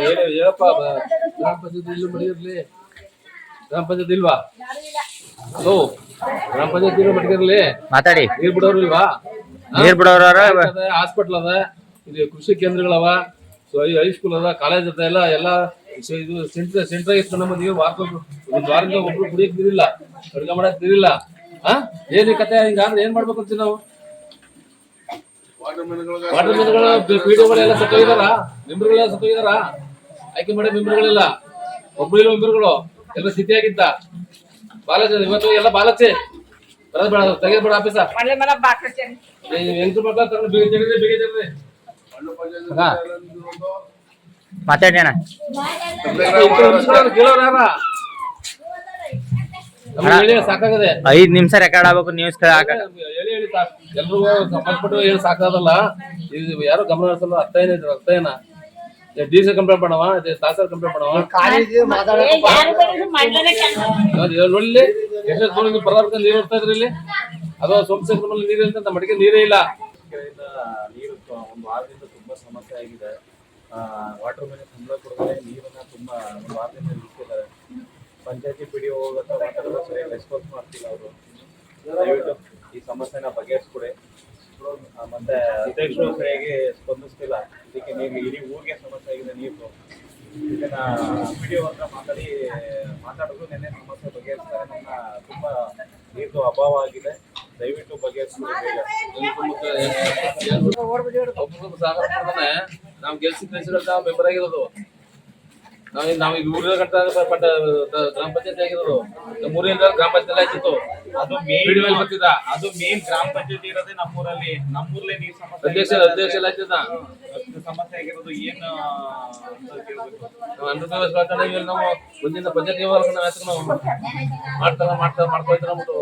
ಹೇಳು ಹೇಳಪ್ಪ ಗ್ರಾಮ ಪಂಚಾಯತ್ ಗ್ರಾಮ ಇಲ್ವಾ ಹಲೋ ಗ್ರಾಮ ಪಂಚಾಯತ್ ಇಲ್ಲೂ ಮಾತಾಡಿ. ನೀರ್ ಬಿಡೋರು ಇಲ್ವಾ ನೀರ್ ಬಿಡೋರ ಹಾಸ್ಪಿಟಲ್ ಅದ, ಇಲ್ಲಿ ಕೃಷಿ ಕೇಂದ್ರಗಳವ ಸೊ ಹೈಸ್ಕೂಲ್ ಅದ ಕಾಲೇಜ್ ಅದ, ಎಲ್ಲ ಎಲ್ಲ ಇದು ಸೆಂಟ್ರ್ ಸೆಂಟ್ರ್ ಇಸ್ಕೊಂಡು ನೀವು ವಾರ ಒಂದು ವಾರದಿಂದ ಒಬ್ರು ಕುಡಿಯಕ್ ನೀರಿಲ್ಲ, ಅಡ್ಗೆ ಮಾಡಕ್ ನೀರಿಲ್ಲ. ಹಾ ಏನ್ ಕತೆ? ಹಿಂಗಾದ್ರೆ ಏನ್ ಮಾಡ್ಬೇಕು ಅಂತೀವಿ ನಾವು? ವಾಟರ್ ಮೀನುಗಳು ಪಿಡಿಒಗಳೆಲ್ಲ ಸತ್ತೋಗಿದಾರ ಮೆಂಬರ್ಗಳೆಲ್ಲ ಸತ್ತೋಗಿದಾರ ಆಯ್ಕೆ ಮಾಡೋ ಮೆಂಬರ್ಗಳೆಲ್ಲ ಒಬ್ಬರಿಲ್ಲ ಮೆಂಬರ್ಗಳು ಎಲ್ಲ ಸ್ಥಿತಿಯಾಗಿದ್ದ ಬಾಲಾಜಿ ಇವತ್ತು ಎಲ್ಲ ಬಾಲಾಜಿ? ಬರೋದ್ ಬೇಡ ತೆಗೆದ್ ಬೇಡ ಆಫೀಸ. ಹೆಂಗ್ರು ಮಕ್ಕಳ ತಗೊಂಡು ಬೇಗ ಜಡ್ರಿ ಬೇಗ ಜಡ್ರಿ ಮಾತಾಡಿ ಅಣ್ಣ. ಕೇಳೋರ ಐದ್ ನಿಮಿಷ ರೆಕಾರ್ಡ್ ಆಗ್ಬೇಕು ನ್ಯೂಸ್ ಎಲ್ರಿಗೂ ಸಂಬಂಧಪಟ್ಟು ಹೇಳಿ ಸಾಕಾಗಲ್ಲ. ಇದು ಯಾರು ಗಮನ ಹರಿಸಲ್ಲ ಅರ್ಥ ಏನಿದ್ರು ಅರ್ಥ ಏನ ಡಿ ಸಿ ಕಂಪ್ಲೇಂಟ್ ಮಾಡವ ತಾಸರ್ ಕಂಪ್ಲೇಂಟ್ ಮಾಡವ. ನೋಡಿ ಎಷ್ಟು ನೋಡಿ ನೀವು ನೀರು ಹೊಡ್ತಾ ಇದ್ರಿ ಇಲ್ಲಿ? ಅದು ಸೋಮಶೇಖರ ಮೇಲೆ ನೀರು ಅಂತ ಮಡಿಕೆ ನೀರೇ ಇಲ್ಲ. ನೀರು ಒಂದು ವಾರದಿಂದ ತುಂಬಾ ಸಮಸ್ಯೆ ಆಗಿದೆ. ವಾಟರ್ ಮೇಲೆ ತುಂಬಾ ಕೊಡದೆ ನೀರನ್ನ ತುಂಬಾ ಒಂದು ವಾರದಿಂದ ನಿಲ್ಸಿದ್ದಾರೆ ಪಂಚಾಯತಿ ಪಿ ಡಿ ಹೋಗತ್ತ ಮಾತಾಡಿದ್ರೆ ಸರಿಯಾಗಿ ರೆಸ್ಪಾನ್ಸ್ ಮಾಡ್ತಿಲ್ಲ ಅವರು. ದಯವಿಟ್ಟು ಈ ಸಮಸ್ಯೆನ ಬಗೆಹರಿಸ್ಕೊಡಿ. ಮತ್ತೆ ಅಧ್ಯಕ್ಷರು ಸರಿಯಾಗಿ ಸ್ಪಂದಿಸ್ತಿಲ್ಲ. ಇದಕ್ಕೆ ನೀವು ಇಡೀ ಊರಿಗೆ ಸಮಸ್ಯೆ ಆಗಿದೆ ನೀರು ಇದನ್ನ ಪಿ ಡಿ ಹತ್ರ ಮಾತಾಡಿ ಮಾತಾಡಿದ್ರು ನೆನ್ನೆ ಸಮಸ್ಯೆ ಬಗೆಹರಿಸ್ತಾರೆ. ನನ್ನ ತುಂಬ ನೀರು ಅಭಾವ ಆಗಿದೆ. ದಯವಿಟ್ಟು ಬಗೆಹರಿಸ್ಕೊಡಿ. ನಾವು ಗೆಲ್ಸಿದ ನಾವು ಮೆಂಬರ್ ಆಗಿರೋದು. ನಾವು ಊರಿನ ಗಂಟ ಪಟ್ಟ ಗ್ರಾಮ ಪಂಚಾಯತ್ ಆಗಿರೋದು. ನಮ್ಮ ಊರಿಂದ ಗ್ರಾಮ ಪಂಚಾಯತ್ ಆಯ್ತಿತ್ತು ಅದು ಮೇನ್ ಬರ್ತಿದ್ದ ಅದು ಮೇನ್ ಗ್ರಾಮ ಪಂಚಾಯತ್ ಇರೋದೇ ನಮ್ಮೂರಲ್ಲಿ ನಮ್ಮೂರಲ್ಲಿ ನೀರ್ ಸಮಸ್ಯೆ ಅಧ್ಯಕ್ಷ. ಅಧ್ಯಕ್ಷ ಎಲ್ಲ ಆಯ್ತಿದ್ದ ಸಮಸ್ಯೆ ಆಗಿರೋದು ಏನ್ ಅಂತ ಕೇಳ್ಬೇಕು. ನಾವು ಮುಂದಿನ ಪಂಚಾಯತ್ ವ್ಯವಹಾರ ಮಾಡ್ತಾರ ಮಾಡ್ತಾರ ಮಾಡ್ಕೊಳ್ತಾರ ಅಂದ್ಬಿಟ್ಟು.